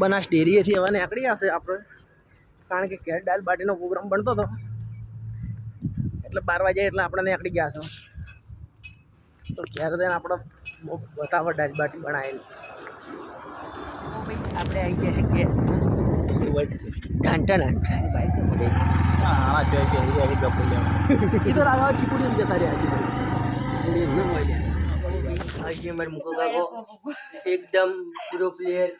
બનાસ ડેરીએથી હવે નીકળી જશે આપણે. કારણ કે કેટ દાલ બાટીનો પ્રોગ્રામ બનતો હતો. એટલે બાર વાગે એટલે આપણે નીકળી ગયા છો તો ક્યારે તેને આપણે બહુ બતાવટ દાલ બાટી બનાવેલી. આપણે આવી ગયા કે એ તો રાજા ચીકુડી જતા રહ્યા આજે મારે મુકો કાકો. એકદમ પ્રો પ્લેયર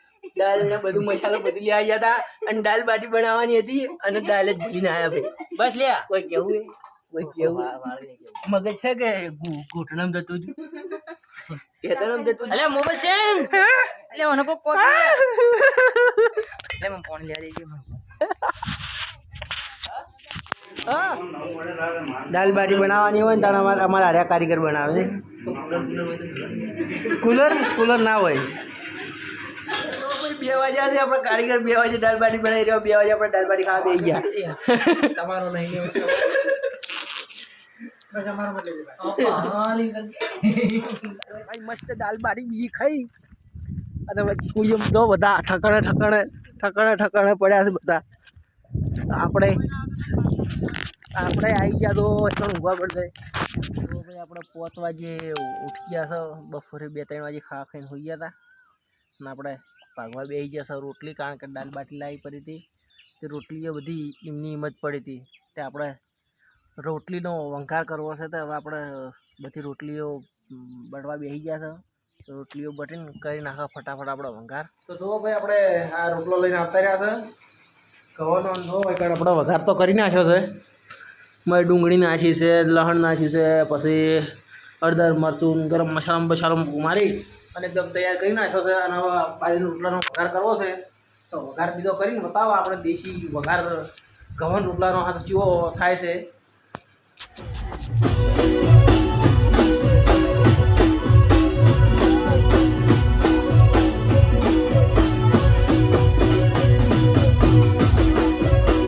દાલ ને બધું મસાલો બધું લઈ આવ્યા હતા અને દાલ બાટી બનાવવાની હતી અને દાલ જ ભૂલીને આવ્યા ભાઈ. બસ લે કોઈ કેવું? કોઈ કેવું મગજ છે કે ઘૂંટણમ જતું જ? કેતણમ જતું અલે મોબાઈલ છે? અલે ઓનો કો કોક લે મને ફોન લે દેજે દાલ બાટી બનાવવાની હોય ને ત્યારે અમારે અમારા હાર્યા કારીગર બનાવે છે. કુલર કુલર ના હોય. બે વાગ્યા છે આપણે કારીગર બે વાગે દાળ બાટી બનાવી રહ્યો બે વાગે આપણે દાળ બાટી ખાવા બેસી ગયા. તમારો નહીં મસ્ત દાલ બાટી બીજી ખાઈ. અને પછી કોઈ એમ તો બધા ઠકણે ઠકણે ઠકણે ઠકણે પડ્યા છે બધા. તો આપણે આપણે આવી ગયા તો એટલો ઊંઘવા પડશે. તો ભાઈ આપણે પાંચ વાગે ઉઠી ગયા છે. બપોરે બે ત્રણ વાગે ખાવા ખાઈને હોઈ ગયા હતા અને આપણે ભાગવા બેસી ગયા છે રોટલી, કારણ કે દાલ બાટી લાવી પડી હતી. તે રોટલીઓ બધી એમની એમ જ પડી હતી. તે આપણે રોટલીનો વંકાર કરવો છે તો હવે આપણે બધી રોટલીઓ બટવા બેસી ગયા છે. રોટલીઓ બટીને કરી નાખો ફટાફટ આપણો વંકાર તો જુઓ ભાઈ આપણે આ રોટલો લઈને આવતા રહ્યા છે. કહેવાનો જો આપણે વઘાર તો કરી નાખ્યો છે. મેં ડુંગળી નાખી છે લસણ નાખ્યું છે, પછી હળદર મરચું, ગરમ મસાલો બસાલો મારી અને એકદમ તૈયાર કરી નાખ્યો છે. અને હવે રોટલાનો વઘાર કરવો છે. તો વઘાર બીજો કરીને બતાવો. આપણે દેશી વઘાર ઘઉં રોટલાનો હાથ ચીવો થાય છે.